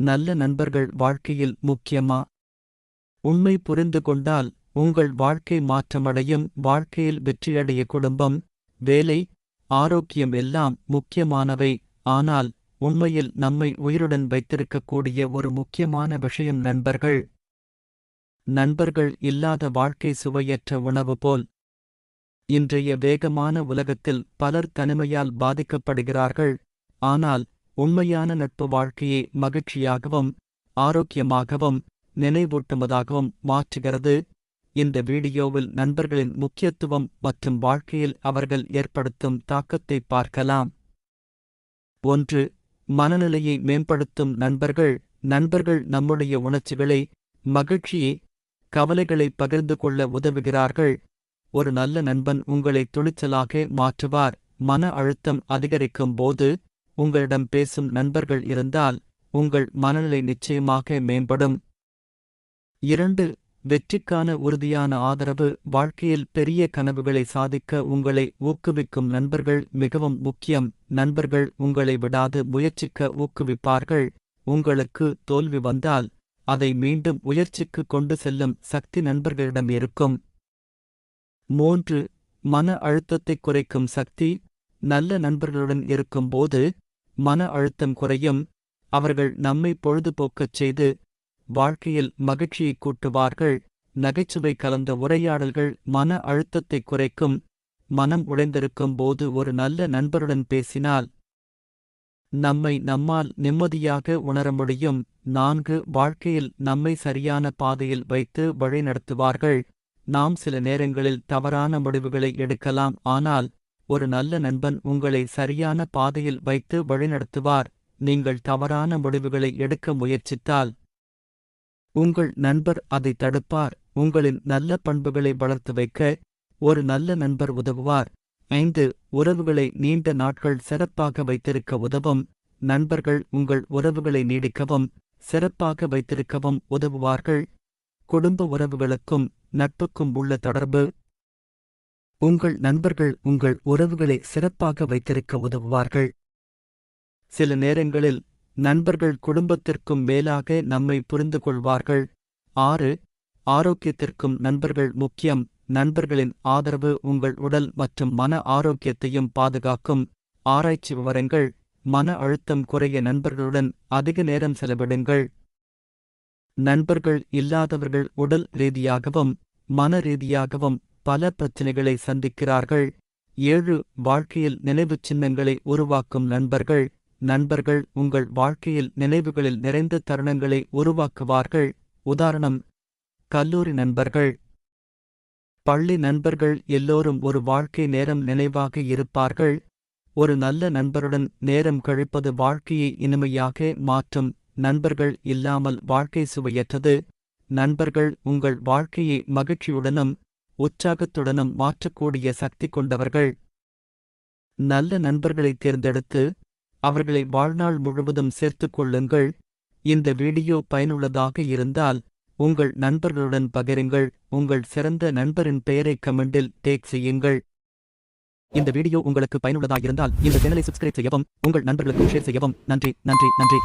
நல்ல நண்பர்கள் வாழ்க்கையில் முக்கியமா? உண்மை புரிந்து கொண்டால் உங்கள் வாழ்க்கை மாற்றமடையும் வாழ்க்கையில் வெற்றியடைய குடும்பம் வேலை ஆரோக்கியம் எல்லாம் முக்கியமானவை. ஆனால் உண்மையில் நம்மை உயிருடன் வைத்திருக்கக்கூடிய ஒரு முக்கியமான விஷயம் நண்பர்கள். நண்பர்கள் இல்லாத வாழ்க்கை சுவையற்ற உணவு போல். இன்றைய வேகமான உலகத்தில் பலர் தனிமையால் பாதிக்கப்படுகிறார்கள். ஆனால் உண்மையான நட்பு வாழ்க்கையை மகிழ்ச்சியாகவும் ஆரோக்கியமாகவும் நினைவூட்டுவதாகவும் மாற்றுகிறது. இந்த வீடியோவில் நண்பர்களின் முக்கியத்துவம் மற்றும் வாழ்க்கையில் அவர்கள் ஏற்படுத்தும் தாக்கத்தை பார்க்கலாம். ஒன்று மனநிலையை மேம்படுத்தும் நண்பர்கள். நண்பர்கள் நம்முடைய உணர்ச்சிகளை மகிழ்ச்சியை கவலைகளை பகிர்ந்து கொள்ள உதவுகிறார்கள். ஒரு நல்ல நண்பன் உங்களை துணிச்சலாக மாற்றுவார். மன அழுத்தம் அதிகரிக்கும் போது உங்களிடம் பேசும் நண்பர்கள் இருந்தால் உங்கள் மனநிலை நிச்சயமாக மேம்படும். இரண்டு வெற்றிக்கான உறுதியான ஆதரவு. வாழ்க்கையில் பெரிய கனவுகளை சாதிக்க உங்களை ஊக்குவிக்கும் நண்பர்கள் மிகவும் முக்கியம். நண்பர்கள் உங்களை விடாது முயற்சிக்க ஊக்குவிப்பார்கள். உங்களுக்கு தோல்வி வந்தால் அதை மீண்டும் உயர்ச்சிக்கு கொண்டு செல்லும் சக்தி நண்பர்களிடம் இருக்கும். மூன்று மன அழுத்தத்தை குறைக்கும் சக்தி. நல்ல நண்பர்களுடன் இருக்கும்போது மன அழுத்தம் குறையும். அவர்கள் நம்மை பொழுதுபோக்கச் செய்து வாழ்க்கையில் மகிழ்ச்சியை கூட்டுவார்கள். நகைச்சுவை கலந்த உரையாடல்கள் மன அழுத்தத்தை குறைக்கும். மனம் உடைந்திருக்கும் போது ஒரு நல்ல நண்பருடன் பேசினால் நம்மை நம்மால் நிம்மதியாக உணர முடியும். நான்கு வாழ்க்கையில் நம்மை சரியான பாதையில் வைத்து வழிநடத்துவார்கள். நாம் சில நேரங்களில் தவறான முடிவுகளை எடுக்கலாம். ஆனால் ஒரு நல்ல நண்பன் உங்களை சரியான பாதையில் வைத்து வழிநடத்துவார். நீங்கள் தவறான முடிவுகளை எடுக்க முயற்சித்தால் உங்கள் நண்பர் அதை தடுப்பார். உங்களின் நல்ல பண்புகளை வளர்த்து வைக்க ஒரு நல்ல நண்பர் உதவுவார். ஐந்து உறவுகளை நீண்ட நாட்கள் சிறப்பாக வைத்திருக்க உதவும். நண்பர்கள் உங்கள் உறவுகளை நீடிக்கவும் சிறப்பாக வைத்திருக்கவும் உதவுவார்கள். குடும்ப உறவுகளுக்கும் நட்புக்கும் உள்ள தொடர்பு உங்கள் நண்பர்கள் உங்கள் உறவுகளை சிறப்பாக வைத்திருக்க உதவுவார்கள். சில நேரங்களில் நண்பர்கள் குடும்பத்திற்கும் மேலாக நம்மை புரிந்து கொள்வார்கள். ஆறு ஆரோக்கியத்திற்கும் நண்பர்கள் முக்கியம். நண்பர்களின் ஆதரவு உங்கள் உடல் மற்றும் மன ஆரோக்கியத்தையும் பாதுகாக்கும். ஆராய்ச்சி விவரங்கள் மன அழுத்தம் குறைய நண்பர்களுடன் அதிக நேரம் செலவிடுங்கள். நண்பர்கள் இல்லாதவர்கள் உடல் ரீதியாகவும் மன ரீதியாகவும் பல பிரச்சினைகளை சந்திக்கிறார்கள். ஏழு வாழ்க்கையில் நினைவுச் சின்னங்களை உருவாக்கும் நண்பர்கள். நண்பர்கள் உங்கள் வாழ்க்கையில் நினைவுகளில் நிறைந்த தருணங்களை உருவாக்குவார்கள். உதாரணம் கல்லூரி நண்பர்கள். பள்ளி நண்பர்கள் எல்லோரும் ஒரு வாழ்க்கை நேரம் நினைவாக இருப்பார்கள். ஒரு நல்ல நண்பருடன் நேரம் கழிப்பது வாழ்க்கையை இனிமையாக மாற்றும். நண்பர்கள் இல்லாமல் வாழ்க்கை சுவையற்றது. நண்பர்கள் உங்கள் வாழ்க்கையை மகிழ்ச்சியுடனும் உற்சாகத்துடனும் மாற்றக்கூடிய சக்தி கொண்டவர்கள். நல்ல நண்பர்களை தேர்ந்தெடுத்து அவர்களை வாழ்நாள் முழுவதும் சேர்த்துக் கொள்ளுங்கள். இந்த வீடியோ பயனுள்ளதாக இருந்தால் உங்கள் நண்பர்களுடன் பகிருங்கள். உங்கள் சிறந்த நண்பரின் பெயரை கமெண்டில் டேக் செய்யுங்கள். இந்த வீடியோ உங்களுக்கு பயனுள்ளதாக இருந்தால் இந்த சேனலை சப்ஸ்கிரைப் செய்யவும் உங்கள் நண்பர்களுக்கும் ஷேர் செய்யவும். நன்றி நன்றி நன்றி.